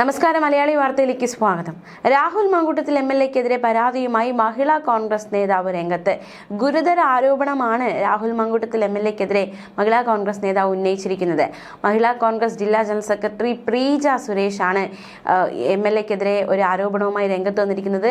നമസ്കാരം. മലയാളി വാർത്തയിലേക്ക് സ്വാഗതം. രാഹുൽ മാങ്കൂട്ടത്തിൽ എം എൽ എക്കെതിരെ പരാതിയുമായി മഹിളാ കോൺഗ്രസ് നേതാവ് രംഗത്ത് ഗുരുതര ആരോപണമാണ് രാഹുൽ മാങ്കൂട്ടത്തിൽ എം എൽ എക്കെതിരെ മഹിളാ കോൺഗ്രസ് നേതാവ് ഉന്നയിച്ചിരിക്കുന്നത്. മഹിളാ കോൺഗ്രസ് ജില്ലാ ജനറൽ സെക്രട്ടറി പ്രീജ സുരേഷാണ് എം എൽ എക്കെതിരെ ഒരു ആരോപണവുമായി രംഗത്ത് വന്നിരിക്കുന്നത്.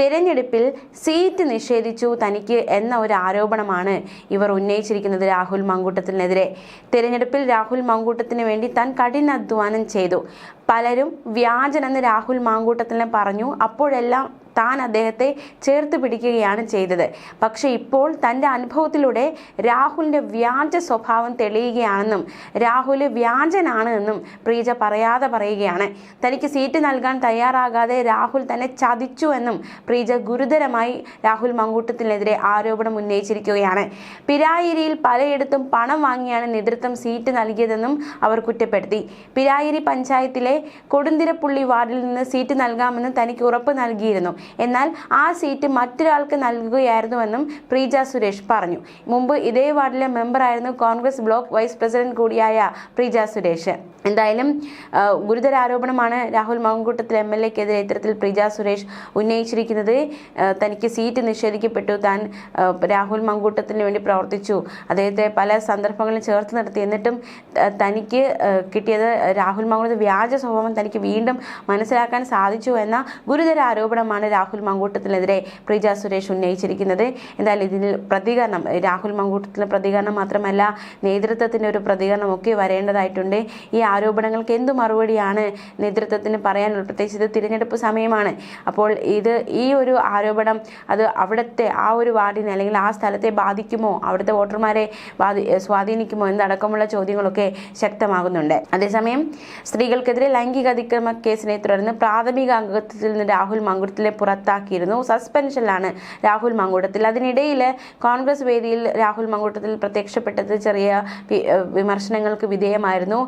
തെരഞ്ഞെടുപ്പിൽ സീറ്റ് നിഷേധിച്ചു തനിക്ക് എന്ന ഒരു ആരോപണമാണ് ഇവർ ഉന്നയിച്ചിരിക്കുന്നത് രാഹുൽ മങ്കൂട്ടത്തിനെതിരെ. തെരഞ്ഞെടുപ്പിൽ രാഹുൽ മങ്കൂട്ടത്തിന് വേണ്ടി താൻ കഠിനാധ്വാനം ചെയ്തു. പലരും വ്യാജനെന്ന് രാഹുൽ മാങ്കൂട്ടത്തിനെ പറഞ്ഞു. അപ്പോഴെല്ലാം താൻ അദ്ദേഹത്തെ ചേർത്ത് പിടിക്കുകയാണ് ചെയ്തത്. പക്ഷേ ഇപ്പോൾ തന്റെ അനുഭവത്തിലൂടെ രാഹുലിന്റെ വ്യാജ സ്വഭാവം തെളിയുകയാണെന്നും രാഹുൽ വ്യാജനാണ് എന്നും പ്രീജ പറയാതെ പറയുകയാണ്. തനിക്ക് സീറ്റ് നൽകാൻ തയ്യാറാകാതെ രാഹുൽ തന്നെ ചതിച്ചു എന്നും പ്രീജ ഗുരുതരമായി രാഹുൽ മങ്കൂട്ടത്തിനെതിരെ ആരോപണം ഉന്നയിച്ചിരിക്കുകയാണ്. പിരായിരിയിൽ പലയിടത്തും പണം വാങ്ങിയാണ് നേതൃത്വം സീറ്റ് നൽകിയതെന്നും അവർ കുറ്റപ്പെടുത്തി. പിരായിരി പഞ്ചായത്തിലെ കൊടുന്തിരപ്പുള്ളി വാർഡിൽ നിന്ന് സീറ്റ് നൽകാമെന്ന് തനിക്ക് ഉറപ്പ് നൽകിയിരുന്നു. എന്നാൽ ആ സീറ്റ് മറ്റൊരാൾക്ക് നൽകുകയായിരുന്നുവെന്നും പ്രീജ സുരേഷ് പറഞ്ഞു. മുമ്പ് ഇതേ വാർഡിലെ മെമ്പറായിരുന്നു കോൺഗ്രസ് ബ്ലോക്ക് വൈസ് പ്രസിഡന്റ് കൂടിയായ പ്രീജ സുരേഷ്. എന്തായാലും ഗുരുതരാരോപണമാണ് രാഹുൽ മങ്കൂട്ടത്തിൽ എം എൽ എക്കെതിരെ ഇത്തരത്തിൽ പ്രീജ സുരേഷ് ഉന്നയിച്ചിരിക്കുന്നത്. തനിക്ക് സീറ്റ് നിഷേധിക്കപ്പെട്ടു. താൻ രാഹുൽ മങ്കൂട്ടത്തിന് വേണ്ടി പ്രവർത്തിച്ചു. അദ്ദേഹത്തെ പല സന്ദർഭങ്ങളും ചേർത്ത് നിർത്തി. എന്നിട്ടും തനിക്ക് കിട്ടിയത് രാഹുൽ മങ്കൂട്ടത്തിൽ വ്യാജ സ്വഭാവം തനിക്ക് വീണ്ടും മനസ്സിലാക്കാൻ സാധിച്ചു എന്ന ഗുരുതര ആരോപണമാണ് രാഹുൽ മങ്കൂട്ടത്തിനെതിരെ പ്രീജ സുരേഷ് ഉന്നയിച്ചിരിക്കുന്നത്. എന്തായാലും ഇതിൽ പ്രതികരണം രാഹുൽ മങ്കൂട്ടത്തിന്റെ പ്രതികരണം മാത്രമല്ല നേതൃത്വത്തിന്റെ ഒരു പ്രതികരണമൊക്കെ വരേണ്ടതായിട്ടുണ്ട്. ഈ ആരോപണങ്ങൾക്ക് എന്ത് മറുപടിയാണ് നേതൃത്വത്തിന് പറയാനുള്ളത് പ്രത്യേകിച്ച് ഇത് തിരഞ്ഞെടുപ്പ് സമയമാണ്. അപ്പോൾ ഇത് ഈ ഒരു ആരോപണം അത് അവിടുത്തെ ആ ഒരു വാർഡിനെ അല്ലെങ്കിൽ ആ സ്ഥലത്തെ ബാധിക്കുമോ? അവിടുത്തെ വോട്ടർമാരെ ബാധി സ്വാധീനിക്കുമോ എന്നടക്കമുള്ള ചോദ്യങ്ങളൊക്കെ ശക്തമാകുന്നുണ്ട്. അതേസമയം സ്ത്രീകൾക്കെതിരെ ലൈംഗിക അതിക്രമ കേസിനെ തുടർന്ന് പ്രാഥമിക അംഗത്വത്തിൽ നിന്ന് രാഹുൽ മങ്കുടത്തിലെ പുറത്താക്കിയിരുന്നു. സസ്പെൻഷനിലാണ് രാഹുൽ മങ്കൂട്ടത്തിൽ. അതിനിടയിൽ കോൺഗ്രസ് വേദിയിൽ രാഹുൽ മങ്കൂട്ടത്തിൽ പ്രത്യക്ഷപ്പെട്ടത് ചെറിയ വിമർശനങ്ങൾക്ക് വിധേയമായിരുന്നു.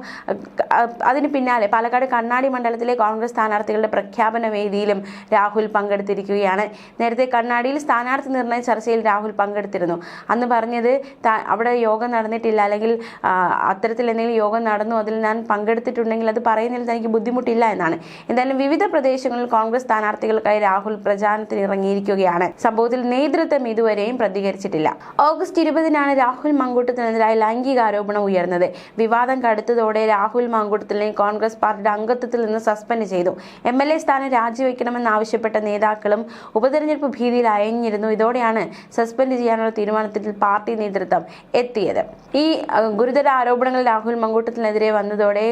അതിന് പിന്നാലെ പാലക്കാട് കണ്ണാടി മണ്ഡലത്തിലെ കോൺഗ്രസ് സ്ഥാനാർത്ഥികളുടെ പ്രഖ്യാപന വേദിയിലും രാഹുൽ പങ്കെടുത്തിരിക്കുകയാണ്. നേരത്തെ കണ്ണാടിയിൽ സ്ഥാനാർത്ഥി നിർണയ ചർച്ചയിൽ രാഹുൽ പങ്കെടുത്തിരുന്നു. അന്ന് പറഞ്ഞത് അവിടെ യോഗം നടന്നിട്ടില്ല അല്ലെങ്കിൽ അത്തരത്തിൽ എന്തെങ്കിലും യോഗം നടന്നു അതിൽ ഞാൻ പങ്കെടുത്തിട്ടുണ്ടെങ്കിൽ അത് പറയുന്നതിൽ തനിക്ക് ബുദ്ധിമുട്ടില്ല എന്നാണ്. എന്തായാലും വിവിധ പ്രദേശങ്ങളിൽ കോൺഗ്രസ് സ്ഥാനാർത്ഥികൾക്കായി രാഹുൽ പ്രചാരണത്തിന് ഇറങ്ങിയിരിക്കുകയാണ്. സംഭവത്തിൽ നേതൃത്വം ഇതുവരെയും പ്രതികരിച്ചിട്ടില്ല. ഓഗസ്റ്റ് ഇരുപതിനാണ് രാഹുൽ മങ്കൂട്ടത്തിനെതിരായ ലൈംഗികാരോപണം ഉയർന്നത്. വിവാദം കടുത്തതോടെ രാഹുൽ മങ്കൂട്ടത്തിനെ കോൺഗ്രസ് പാർട്ടിയുടെ അംഗത്വത്തിൽ നിന്ന് സസ്പെൻഡ് ചെയ്തു. എം എൽ എ സ്ഥാനം രാജിവെക്കണമെന്നാവശ്യപ്പെട്ട നേതാക്കളും ഉപതെരഞ്ഞെടുപ്പ് ഭീതിയിൽ അയഞ്ഞിരുന്നു. ഇതോടെയാണ് സസ്പെൻഡ് ചെയ്യാനുള്ള തീരുമാനത്തിൽ പാർട്ടി നേതൃത്വം എത്തിയത്. ഈ ഗുരുതര ആരോപണങ്ങൾ രാഹുൽ മങ്കൂട്ടത്തിനെതിരെ വന്നതോടെ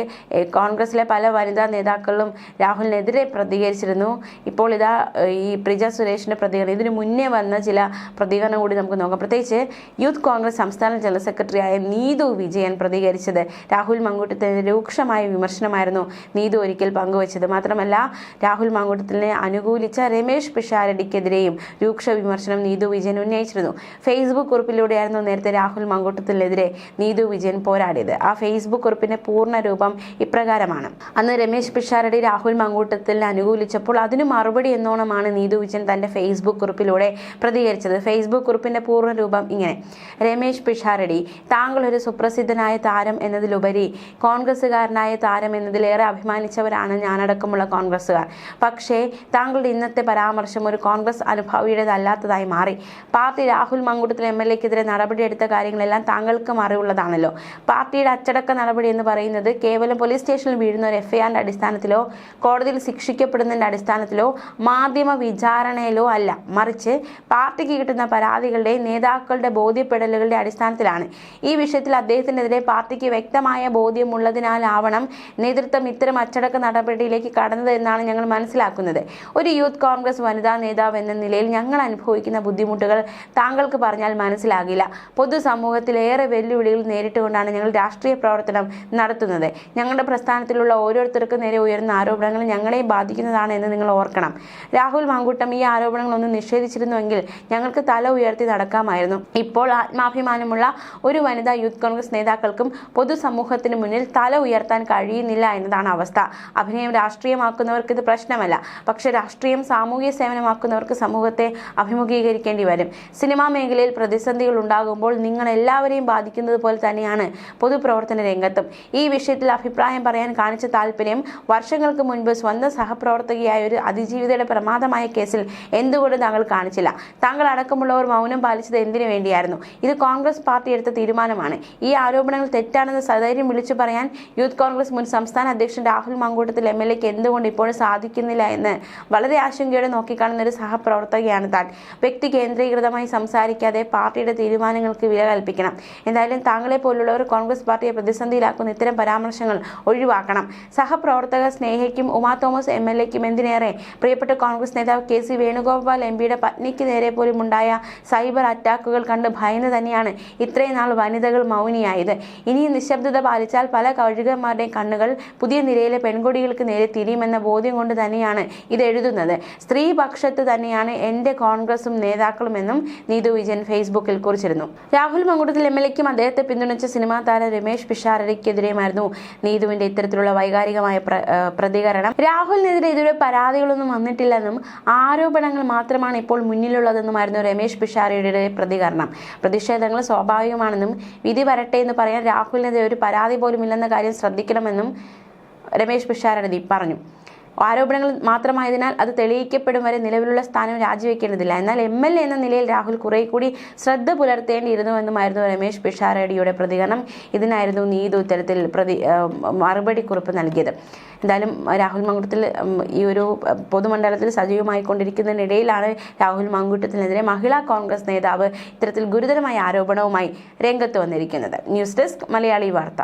കോൺഗ്രസിലെ പല വനിതാ നേതാക്കളും രാഹുലിനെതിരെ പ്രതികരിച്ചിരുന്നു. ഇപ്പോൾ ഇതാ ഈ പ്രിജ സുരേഷിന്റെ പ്രതികരണം. ഇതിനു മുന്നേ വന്ന ചില പ്രതികരണം കൂടി നമുക്ക് നോക്കാം. പ്രത്യേകിച്ച് യൂത്ത് കോൺഗ്രസ് സംസ്ഥാന ജനറൽ സെക്രട്ടറിയായ നീതു വിജയൻ പ്രതികരിച്ചത് രാഹുൽ മങ്കൂട്ടത്തിന് രൂക്ഷമായ വിമർശനമായിരുന്നു നീതു ഒരിക്കൽ പങ്കുവച്ചത്. മാത്രമല്ല രാഹുൽ മങ്കൂട്ടത്തിനെ അനുകൂലിച്ച രമേശ് പിഷാരടിക്കെതിരെയും രൂക്ഷ വിമർശനം നീതു വിജയൻ ഉന്നയിച്ചിരുന്നു. ഫേസ്ബുക്ക് കുറിപ്പിലൂടെയായിരുന്നു നേരത്തെ രാഹുൽ മങ്കൂട്ടത്തിനെതിരെ നീതു വിജയൻ പോരാടിയത്. ആ ഫേസ്ബുക്ക് കുറിപ്പിന്റെ പൂർണ രൂപം ഇപ്രകാരമാണ്. അന്ന് രമേശ് പിഷാരടി രാഹുൽ മങ്കൂട്ടത്തിനെ അനുകൂലിച്ചപ്പോൾ അതിന് മറുപടി എന്നോണമാണ് നീതു വിജയൻ തന്റെ ഫേസ്ബുക്ക് കുറിപ്പിലൂടെ പ്രതികരിച്ചത്. ഫേസ്ബുക്ക് കുറിപ്പിന്റെ പൂർണ രൂപം ഇങ്ങനെ. രമേശ് പിഷാരടി താങ്കൾ ഒരു സുപ്രസിദ്ധനായ താരം എന്നതിലുപരി കോൺഗ്രസ്സുകാരനായ താരം എന്നതിലേറെ അഭിമാനിച്ചവരാണ് ഞാനടക്കമുള്ള കോൺഗ്രസ്സുകാർ. പക്ഷേ താങ്കളുടെ ഇന്നത്തെ പരാമർശം ഒരു കോൺഗ്രസ് അനുഭാവിയുടേതല്ലാത്തതായി മാറി. Party Rahul Mamkootathil M L എക്കെതിരെ നടപടിയെടുത്ത കാര്യങ്ങളെല്ലാം താങ്കൾക്കും അറിവുള്ളതാണല്ലോ പാർട്ടിയുടെ അച്ചടക്ക നടപടി എന്ന് പറയുന്നത് കേവലം പോലീസ് സ്റ്റേഷനിൽ വീഴുന്ന ഒരു എഫ്ഐആറിന്റെ അടിസ്ഥാനത്തിലോ കോടതിയിൽ ശിക്ഷിക്കപ്പെടുന്നതിന്റെ അടിസ്ഥാനത്തിലോ മാധ്യമ വിചാരണയിലോ അല്ല. മറിച്ച് പാർട്ടിക്ക് കിട്ടുന്ന പരാതികളുടെ നേതാക്കളുടെ ബോധ്യപ്പെടലുകളുടെ അടിസ്ഥാനത്തിലാണ്. ഈ വിഷയത്തിൽ അദ്ദേഹത്തിനെതിരെ പാർട്ടിക്ക് വ്യക്തമായ ബോധ്യമുള്ളതിനാലാവണം നേതൃത്വം ഇത്തരം അച്ചടക്ക നടപടിയിലേക്ക് കടന്നത് എന്നാണ് ഞങ്ങൾ മനസ്സിലാക്കുന്നത്. ഒരു യൂത്ത് കോൺഗ്രസ് വനിതാ നേതാവ് എന്ന നിലയിൽ ഞങ്ങൾ അനുഭവിക്കുന്ന ബുദ്ധിമുട്ടുകൾ താങ്കൾക്ക് പറഞ്ഞാൽ മനസ്സിലാകില്ല. പൊതുസമൂഹത്തിലേറെ വെല്ലുവിളികൾ നേരിട്ടുകൊണ്ടാണ് ഞങ്ങൾ രാഷ്ട്രീയ പ്രവർത്തനം നടത്തുന്നത്. ഞങ്ങളുടെ പ്രസ്ഥാനത്തിലുള്ള ഓരോരുത്തർക്കും നേരെ ഉയർന്ന ആരോപണങ്ങൾ ഞങ്ങളെയും ബാധിക്കുന്നതാണ് എന്ന് നിങ്ങൾ ഓർക്കണം. രാഹുൽ മാങ്കൂട്ടം ഈ ആരോപണങ്ങളൊന്നും നിഷേധിച്ചിരുന്നുവെങ്കിൽ ഞങ്ങൾക്ക് തല ഉയർത്തി നടക്കാമായിരുന്നു. ഇപ്പോൾ ആത്മാഭിമാനമുള്ള ഒരു വനിതാ യൂത്ത് കോൺഗ്രസ് നേതാക്കൾക്കും പൊതുസമൂഹത്തിന് മുന്നിൽ തല ഉയർത്താൻ കഴിയുന്നില്ല എന്നതാണ് അവസ്ഥ. അഭിനയം രാഷ്ട്രീയമാക്കുന്നവർക്ക് ഇത് പ്രശ്നമല്ല. പക്ഷേ രാഷ്ട്രീയം സാമൂഹ്യ സേവനമാക്കുന്നവർക്ക് സമൂഹത്തെ അഭിമുഖീകരിക്കേണ്ടി വരും. സിനിമാ മേഖലയിൽ പ്രതിസന്ധികൾ ഉണ്ടാകുമ്പോൾ നിങ്ങൾ എല്ലാവരെയും ബാധിക്കുന്നത് പോലെ തന്നെയാണ് പൊതുപ്രവർത്തന രംഗത്തും. ഈ വിഷയത്തിൽ അഭിപ്രായം പറയാൻ കാണിച്ച താല്പര്യം വർഷങ്ങൾക്ക് മുൻപ് സ്വന്തം സഹപ്രവർത്തകയായ ഒരു അതിജീവിതയുടെ പ്രമാദമായ കേസിൽ എന്തുകൊണ്ട് താങ്കൾ കാണിച്ചില്ല. താങ്കൾ അടക്കമുള്ളവർ മൗനം പാലിച്ചത് എന്തിനു വേണ്ടിയായിരുന്നു? ഇത് കോൺഗ്രസ് പാർട്ടി എടുത്ത തീരുമാനമാണ്. ഈ ആരോപണങ്ങൾ തെറ്റാണെന്ന് സധൈര്യം വിളിച്ചു പറയാൻ യൂത്ത് കോൺഗ്രസ് മുൻ സംസ്ഥാന അധ്യക്ഷൻ രാഹുൽ മങ്കൂട്ടത്തിൽ എം എൽ എക്ക് എന്തുകൊണ്ട് ഇപ്പോഴും സാധിക്കുന്നില്ല എന്ന് വളരെ ആശങ്കയോടെ നോക്കിക്കാണുന്ന ഒരു സഹപ്രവർത്തകയാണ് താൻ. വ്യക്തി കേന്ദ്രീകൃതമായി സംസാരിക്കാതെ പാർട്ടിയുടെ തീരുമാനങ്ങൾക്ക് വില കൽപ്പിക്കണം. എന്തായാലും താങ്കളെ പോലുള്ളവർ കോൺഗ്രസ് പാർട്ടിയെ പ്രതിസന്ധിയിലാക്കുന്ന ഇത്തരം പരാമർശങ്ങൾ ഒഴിവാക്കണം. സഹപ്രവർത്തക സ്നേഹയ്ക്കും ഉമാ തോമസ് എം എൽ എക്കും എന്തിനേറെ പ്രിയപ്പെട്ട കോൺഗ്രസ് നേതാവ് കെ സി വേണുഗോപാൽ എം പിയുടെ പത്നിക്ക് നേരെ പോലും ഉണ്ടായ സൈബർ അറ്റാക്കുകൾ കണ്ട് ഭയന്ന് തന്നെയാണ് ഇത്രയും നാൾ വനിതകൾ മൗനിയായത്. ഇനിയും നിശബ്ദത പാലിച്ചാൽ പല കഴുകന്മാരുടെയും കണ്ണുകൾ പുതിയ നിരയിലെ പെൺകുടികൾക്ക് നേരെ തിരിയുമെന്ന ബോധ്യം കൊണ്ട് തന്നെയാണ് ഇത് എഴുതുന്നത്. സ്ത്രീ പക്ഷത്ത് തന്നെയാണ് എന്റെ കോൺഗ്രസും നേതാക്കളുമെന്നും നീതു വിജയൻ ഫേസ്ബുക്കിൽ കുറിച്ചിരുന്നു. രാഹുൽ മങ്കുടത്തിൽ എം എൽ എക്കും അദ്ദേഹത്തെ പിന്തുണച്ച സിനിമാ താരം രമേശ് പിഷാരടിക്കെതിരെയുമായിരുന്നു നീതുവിന്റെ ഇത്തരത്തിലുള്ള വൈകാരികമായ പ്രതികരണം. രാഹുലിനെതിരെ ഇതുവരെ പരാതികളൊന്നും വന്നിട്ടില്ലെന്നും ആരോപണങ്ങൾ മാത്രമാണ് ഇപ്പോൾ മുന്നിലുള്ളതെന്നുമായിരുന്നു രമേശ് പിഷാരിയുടെ പ്രതികരണം. പ്രതിഷേധങ്ങൾ സ്വാഭാവികമാണെന്നും വിധി വരട്ടെ എന്ന് പറയാൻ രാഹുലിനെതിരെ ഒരു പരാതി പോലും ഇല്ലെന്ന കാര്യം ശ്രദ്ധിക്കണമെന്നും രമേശ് പിഷാരടി പറഞ്ഞു. ആരോപണങ്ങൾ മാത്രമായതിനാൽ അത് തെളിയിക്കപ്പെടും വരെ നിലവിലുള്ള സ്ഥാനം രാജിവെക്കേണ്ടതില്ല. എന്നാൽ എം എൽ എ എന്ന നിലയിൽ രാഹുൽ കുറെ കൂടി ശ്രദ്ധ പുലർത്തേണ്ടിയിരുന്നുവെന്നുമായിരുന്നു രമേശ് പിഷാരടിയുടെ പ്രതികരണം. ഇതിനായിരുന്നു നീതു ഇത്തരത്തിൽ പ്രതി മറുപടി കുറിപ്പ് നൽകിയത്. എന്തായാലും രാഹുൽ മങ്കുട്ടത്തിൽ ഈ ഒരു പൊതുമണ്ഡലത്തിൽ സജീവമായി കൊണ്ടിരിക്കുന്നതിനിടയിലാണ് രാഹുൽ മങ്കുട്ടത്തിനെതിരെ മഹിളാ കോൺഗ്രസ് നേതാവ് ഇത്തരത്തിൽ ഗുരുതരമായ ആരോപണവുമായി രംഗത്ത് വന്നിരിക്കുന്നത്. ന്യൂസ് ഡെസ്ക് മലയാളി വാർത്ത.